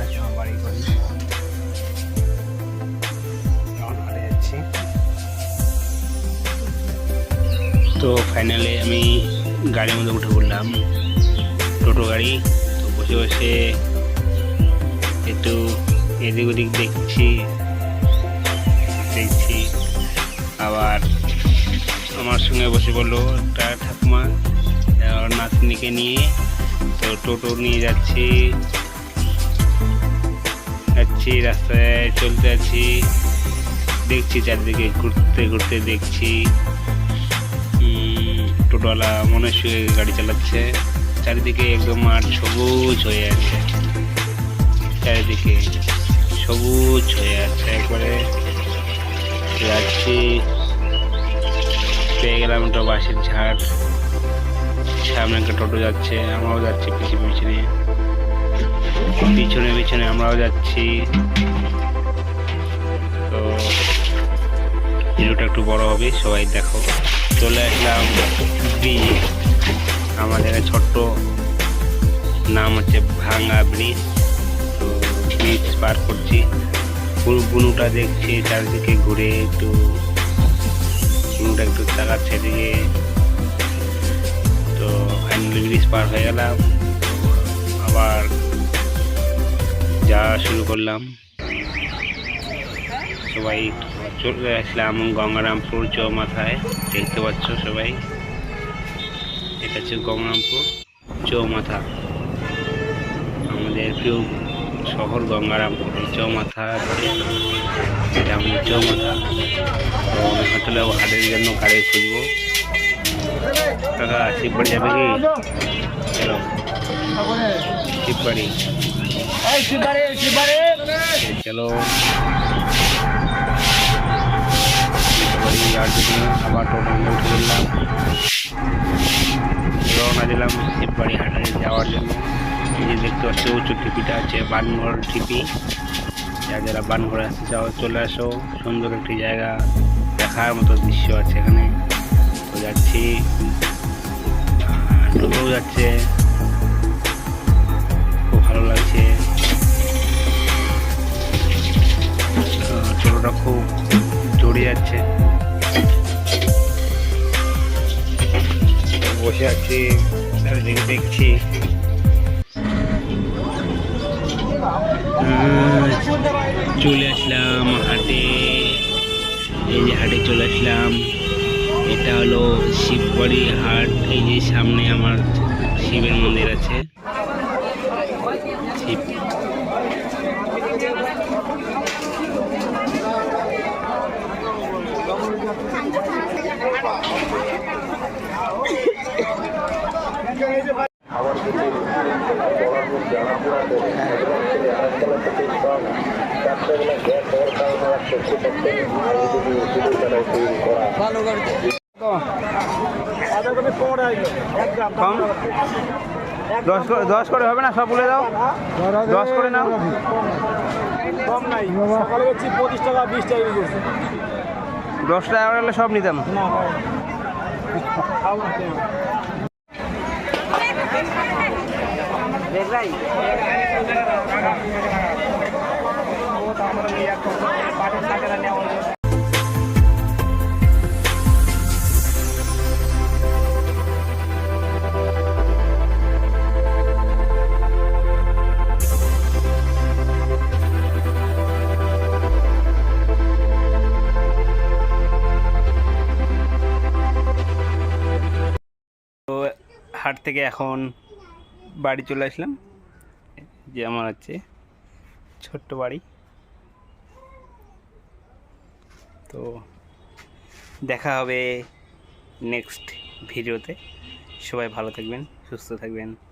আমার বাড়ি করি তো ফাইনালে আমি গাড়ির মধ্যে উঠে পড়লাম। টোটো গাড়ি, তো বসে বসে একটু এদিক ওদিক দেখছি দেখছি। আবার আমার সঙ্গে বসে পড়ল একটা ঠাকুমা নাতনিকে নিয়ে। তো টোটো নিয়ে যাচ্ছি। যাচ্ছি রাস্তায় চলতে আছি। দেখছি চারদিকে, ঘুরতে ঘুরতে দেখছি। টোটোওয়ালা মনে শুয়ে গাড়ি চালাচ্ছে। চারিদিকে একদম মাঠ সবুজ হয়ে আছে। চারিদিকে সবুজ হয়ে আছে একবারে। যাচ্ছি। পেয়ে গেলাম একটা বাঁশের ঝাড়। সামনে একটা টোটো যাচ্ছে, আমরাও যাচ্ছি পিছনে পিছনে পিছনে পিছনে আমরাও যাচ্ছি। তো ভিডিওটা একটু বড় হবে, সবাই দেখো। চলে আসলাম ব্রিজ। আমাদের ছোট্ট নাম হচ্ছে ভাঙ্গা ব্রিজ। তো ব্রিজ পার করছি। বুনু- বুনুটা দেখছি, চারিদিকে ঘুরে একটু বুনুটা একটু চালাচ্ছে এদিকে। তো ফাইনালি ব্রিজ পার হয়ে গেলাম। আবার যাওয়া শুরু করলাম। সবাই চলে আসলাম গঙ্গারামপুর চৌমাথায়। দেখতে পাচ্ছ সবাই? এটা হচ্ছে গঙ্গারামপুর চৌমাথা। আমাদের প্রিয় শহর গঙ্গারামপুর চৌমাথা এটা আমাদের চৌমাথা। তো হোটেলে হাটের জন্য গাড়ি খুঁজবো। কাকা শিববাড়ি যাবে কি? চলো। শিববাড়ি। আবার টোটো উঠে পড়লাম রওনা দিলাম শিববাড়ি হাটে যাওয়ার জন্য। দেখতে পাচ্ছ, উঁচু টিপিটা আছে বানঘর টিপি যারা যারা বানঘরে আসতে চাও, চলে আসো। সুন্দর একটি জায়গা, দেখার মতো দৃশ্য আছে এখানে। তো যাচ্ছি। টোটোও যাচ্ছে। বসে চলে আসলাম হাটে। এই যে হাটে চলে আসলাম। এটা হলো শিববাড়ি হাট। এই যে সামনে আমার শিবের মন্দির আছে। দশ করে দশ করে হবে না? সব বলে দাও। দশ করে নাও। কম নাই। সকালে হচ্ছে পঁচিশ টাকা বিশ টাকা দশ সব নিতাম। না হাট থেকে এখন বাড়ি চলে আসলাম। যে আমার হচ্ছে ছোট্ট বাড়ি। তো দেখা হবে নেক্সট ভিডিওতে সবাই ভালো থাকবেন, সুস্থ থাকবেন।